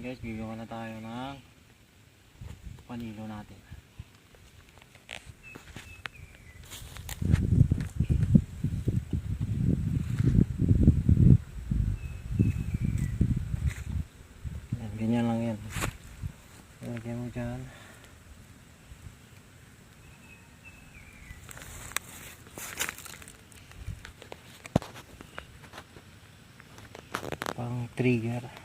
Guys, gagawa na tayo ng panilo natin. Ayan, ganyan. Pang trigger.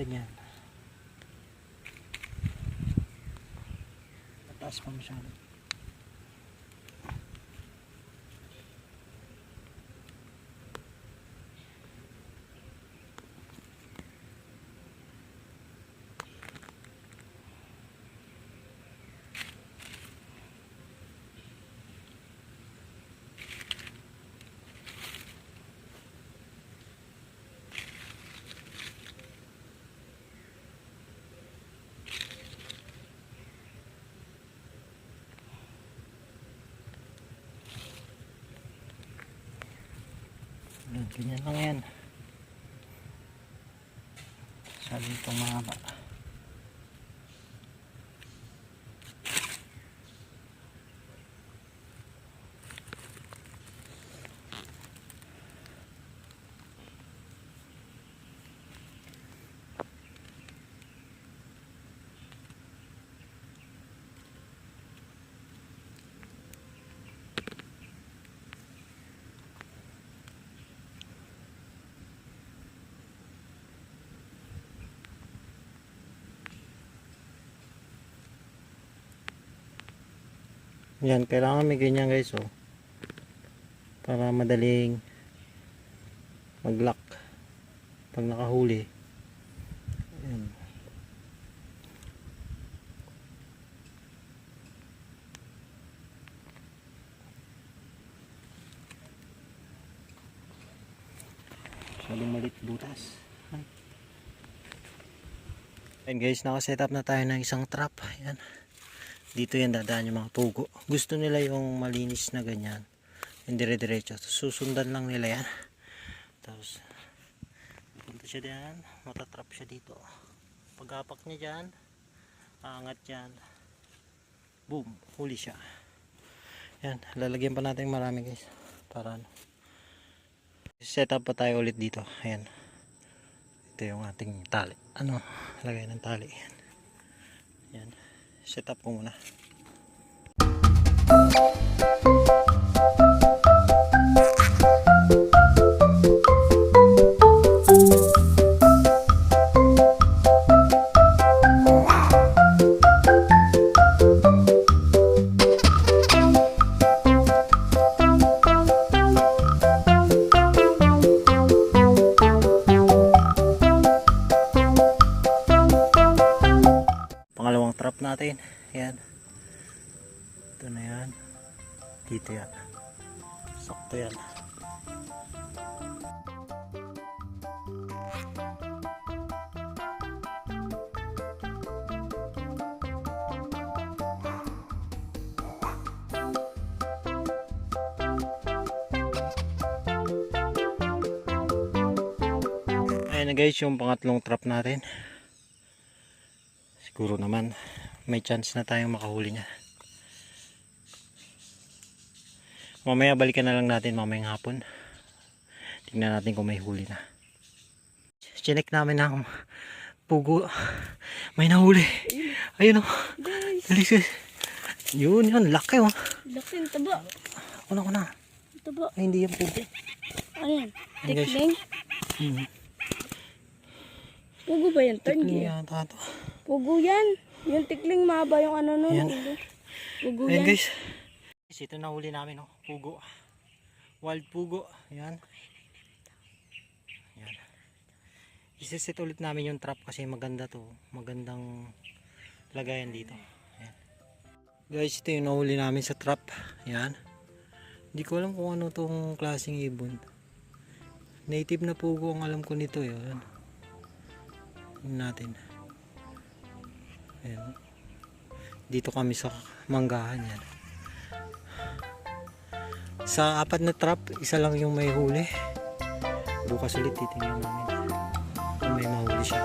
Ganyan. Mataas pa masyado. Ayan, ganyan lang yan. Sabi itong mahaba. Yan, kailangan may ganyan guys oh. Para madaling mag-lock pag nakahuli. Yan. Masyadong malit butas. Ay. Ayan guys, nakaset up na tayo ng isang trap. Ayan dito yan dadaan yung mga pugo. Gusto nila yung malinis na ganyan. Yung dire-diretso. Susundan lang nila yan. Tapos punta siya diyan matatrap siya dito. Pagkapak niya dyan aangat yan. Boom! Huli siya. Yan lalagyan pa natin marami guys. Para ano. Set up pa tayo ulit dito. Ayan. Ito yung ating tali. Ano? Lagay ng tali. Yan set up ko muna. pangalawang trap natin. Yan ito na yan. Dito yan. Sakto yan. Ayan na guys yung pangatlong trap natin. Siguro naman may chance na tayong makahuli niya mamaya balikan na lang natin mamayang hapon tingnan natin kung may huli na chinek namin ng pugo may nahuli ayun o Dalis guys. yun yun laki o Laki ng taba. una una Taba. ay hindi yan pugo guys. Tikling? hmm. Pugo ba yan? Tikling yata ito Pugo yan. Yung tikling mahaba yung ano nun. Ayan. Pugo Ayan yan. guys. Guys, ito na huli namin, oh. Pugo. Wild pugo. Ayan. Ayan. Isisit ulit namin yung trap kasi maganda to. Magandang lagayan dito. Ayan. Guys, ito yung nahuli namin sa trap. Ayan. Hindi ko alam kung ano tong klaseng ibon. Native na pugo ang alam ko nito yun. Yun natin. Ayan. Dito kami sa manggahan yan. Sa apat na trap, isa lang yung may huli. Bukas ulit titingnan namin kung may mahuli siya.